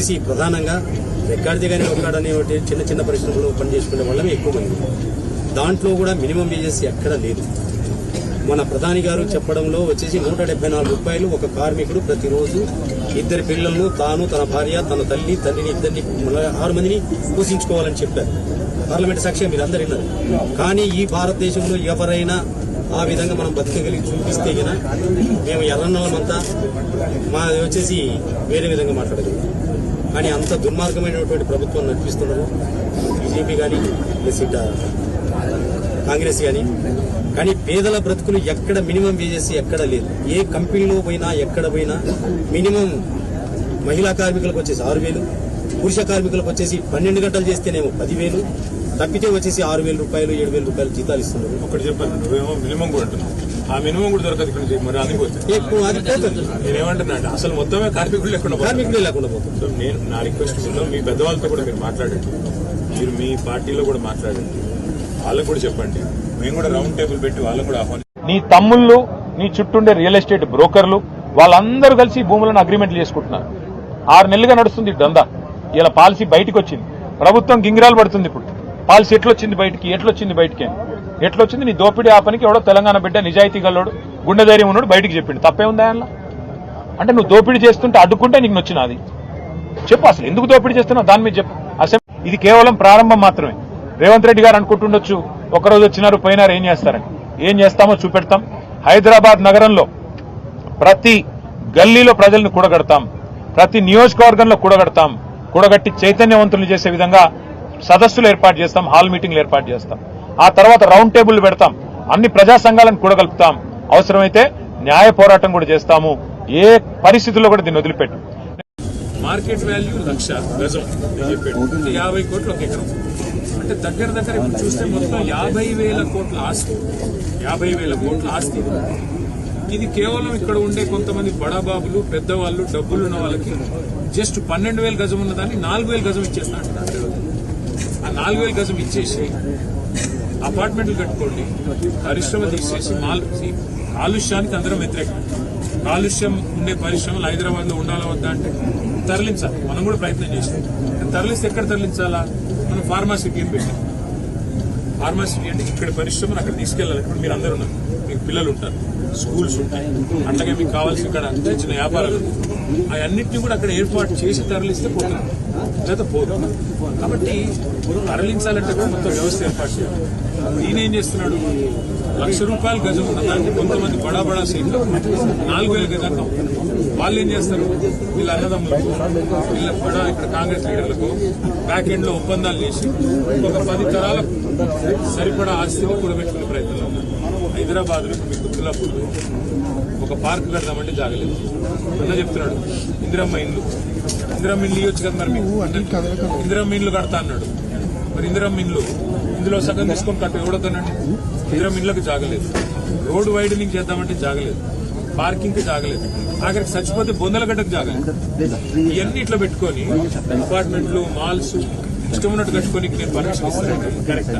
వచ్చేసి ప్రధానంగా రెక్కాడితే కానీ ఒక్కడనే ఒకటి చిన్న చిన్న పరిశ్రమలో పనిచేసుకునే వాళ్ళమే ఎక్కువ మంది. దాంట్లో కూడా మినిమం వేజెస్ ఎక్కడ లేదు. మన ప్రధాని గారు చెప్పడంలో వచ్చేసి నూట డెబ్బై నాలుగు రూపాయలు ఒక కార్మికుడు ప్రతిరోజు ఇద్దరి పిల్లలను తాను తన భార్య తన తల్లి తండ్రిని ఇద్దరిని ఆరు మందిని పోషించుకోవాలని చెప్పారు. పార్లమెంట్ సాక్షిగా మీరు అందరు విన్నారు. కానీ ఈ భారతదేశంలో ఎవరైనా ఆ విధంగా మనం బతకగలిగి చూపిస్తే గిన మేము ఎర్రన్నలమంతా మా వచ్చేసి వేరే విధంగా మాట్లాడగలం కానీ అంత దుర్మార్గమైనటువంటి ప్రభుత్వం నడిపిస్తున్నారు. బీజేపీ కానీ ప్లస్ ఇట కాంగ్రెస్ కానీ కానీ పేదల బ్రతుకులు ఎక్కడ మినిమం వేజెస్ ఎక్కడ లేదు. ఏ కంపెనీలో పోయినా ఎక్కడ పోయినా మినిమం మహిళా కార్మికులకు వచ్చేసి ఆరు వేలు పురుష కార్మికులకు వచ్చేసి పన్నెండు గంటలు చేస్తేనేమో పదివేలు తప్పితే వచ్చేసి ఆరు వేల రూపాయలు ఏడు వేల రూపాయలు జీతాలు ఇస్తున్నారు. ఒకటి చెప్పాను నువ్వేమో మినిమం కూడా అంటున్నావు. ఆ మినిమం కూడా దొరకదు ఇక్కడ. మరి అది పోతే ఎక్కువ అది పోతుంది నేనేమంటున్నా అంటే అసలు మొత్తమే కార్మికులు లేకుండా. కార్మికులే లేకుండా పోతుంది సో నేను నా రిక్వెస్ట్ మీ పెద్దవాళ్ళతో కూడా మీరు మాట్లాడండి. మీరు మీ పార్టీలో కూడా మాట్లాడండి. వాళ్ళకు కూడా చెప్పండి. మేము కూడా రౌండ్ టేబుల్ పెట్టి వాళ్ళకు కూడా ఆహ్వాని నీ తమ్ముళ్ళు నీ చుట్టూండే రియల్ ఎస్టేట్ బ్రోకర్లు వాళ్ళందరూ కలిసి భూములను అగ్రిమెంట్లు చేసుకుంటున్నారు. ఆరు నెలలుగా నడుస్తుంది ఈ దందా. ఇలా పాలసీ బయటకు వచ్చింది ప్రభుత్వం గింగిరాలు పడుతుంది ఇప్పుడు. పాలసీ ఎట్లొచ్చింది బయటికి? ఎట్లొచ్చింది బయటికి? ఎట్లొచ్చింది? నీ దోపిడీ ఆపనికి ఎవడో తెలంగాణ బిడ్డ నిజాయితీ గల్లోడు గుండె ధైర్యం ఉన్నాడు బయటికి చెప్పిండు. తప్పే ఉందా అందులో? అంటే నువ్వు దోపిడీ చేస్తుంటే అడ్డుకుంటే నీకు నొచ్చినది చెప్పు అసలు ఎందుకు దోపిడీ చేస్తున్నావు? దాని మీద చెప్పు. అసలు ఇది కేవలం ప్రారంభం మాత్రమే. రేవంత్ రెడ్డి గారు అనుకుంటుండొచ్చు ఒకరోజు వచ్చినారు పోయినారు ఏం చేస్తారని. ఏం చేస్తామో చూపెడతాం. హైదరాబాద్ నగరంలో ప్రతి గల్లీలో ప్రజలను కూడగడతాం. ప్రతి నియోజకవర్గంలో కూడగడతాం. కూడగట్టి చైతన్యవంతులు చేసే విధంగా సదస్సులు ఏర్పాటు చేస్తాం హాల్ మీటింగ్లు ఏర్పాటు చేస్తాం. ఆ తర్వాత రౌండ్ టేబుల్ పెడతాం. అన్ని ప్రజా సంఘాలను కూడగలుపుతాం. అవసరమైతే న్యాయ పోరాటం కూడా చేస్తాము. ఏ పరిస్థితుల్లో కూడా దీన్ని వదిలిపెట్టు. మార్కెట్ వాల్యూ లక్ష గజం చెప్పాడు. యాభై కోట్లు ఒక ఎకరం. అంటే దగ్గర దగ్గర ఇప్పుడు చూస్తే మొత్తం యాభై వేల కోట్ల ఆస్తి. యాభై వేల కోట్ల ఆస్తి. ఇది. ఇది కేవలం ఇక్కడ ఉండే కొంతమంది బడాబాబులు పెద్దవాళ్ళు డబ్బులు ఉన్న వాళ్ళకి జస్ట్ పన్నెండు వేల గజం ఉన్నదాన్ని నాలుగు వేల గజం ఇచ్చేస్తా అంటున్నారు. ఆ నాలుగు వేల గజం ఇచ్చేసి అపార్ట్మెంట్లు కట్టుకోండి పరిశ్రమ తీసేసి మాల్ కాలుష్యానికి అందరం వ్యతిరేకం. కాలుష్యం ఉండే పరిశ్రమలు హైదరాబాద్లో ఉండాలా వద్దా అంటే తరలించాలి. మనం కూడా ప్రయత్నం చేసాం తరలిస్తే ఎక్కడ తరలించాలా? మనం ఫార్మాసిటీ అని పెట్టాం? ఫార్మాసిటీ అంటే ఇక్కడ పరిశ్రమను అక్కడ తీసుకెళ్ళాలి. ఇప్పుడు మీరు అందరూ ఉన్నారు. మీకు పిల్లలు ఉంటారు. స్కూల్స్ ఉంటాయి. అట్లాగే మీకు కావాల్సిన ఇక్కడ అంటే చిన్న వ్యాపారాలు అవన్నింటినీ అవన్నిటిని కూడా అక్కడ ఏర్పాటు చేసి తరలిస్తే పోతుంది. లేదా పోదు. కాబట్టి తరలించాలంటే మొత్తం వ్యవస్థ ఏర్పాటు చేయాలి. ఈయన చేస్తున్నాడు? లక్ష రూపాయలు గజం ఉన్న దానికి కొంతమంది బడా బడా సీట్లు నాలుగు వేల గజాన్ని వాళ్ళు ఏం చేస్తారు? వీళ్ళ అన్నదమ్ములకు వీళ్ళ బడా ఇక్కడ కాంగ్రెస్ లీడర్లకు బ్యాక్ ఎండ్లో ఒప్పందాలు చేసి ఒక పది తరాలకు సరిపడా ఆస్తిని కూడబెట్టుకునే ప్రయత్నంలో ఉన్నారు. హైదరాబాద్లో మీకు గుర్తులప్పుడు ఒక పార్క్ కడదామంటే జాగలేదు. అన్న చెప్తున్నాడు ఇందిరమ్మ ఇండ్లు ఇందిరమ్మ ఇండ్లు ఇవ్వచ్చు కదా మరి ఇందిరమ్మ ఇండ్లు కడతా అన్నాడు. మరి ఇందిరమ్మ ఇండ్లు ఇందులో సగం తీసుకొని కట్టు ఎవడతానండి ఇందిరమ్మ ఇండ్లకు జాగలేదు. రోడ్డు వైడనింగ్ చేద్దామంటే జాగలేదు. పార్కింగ్కి జాగలేదు. ఆఖరికి చచ్చిపోతే బొందలగడ్డకు జాగలేదు. ఇవన్నీ ఇట్లా పెట్టుకొని అపార్ట్మెంట్లు మాల్స్ ఇష్టం ఉన్నట్టు కట్టుకొని నేను పర్మిషన్ ఇస్తాను. కరెక్ట్?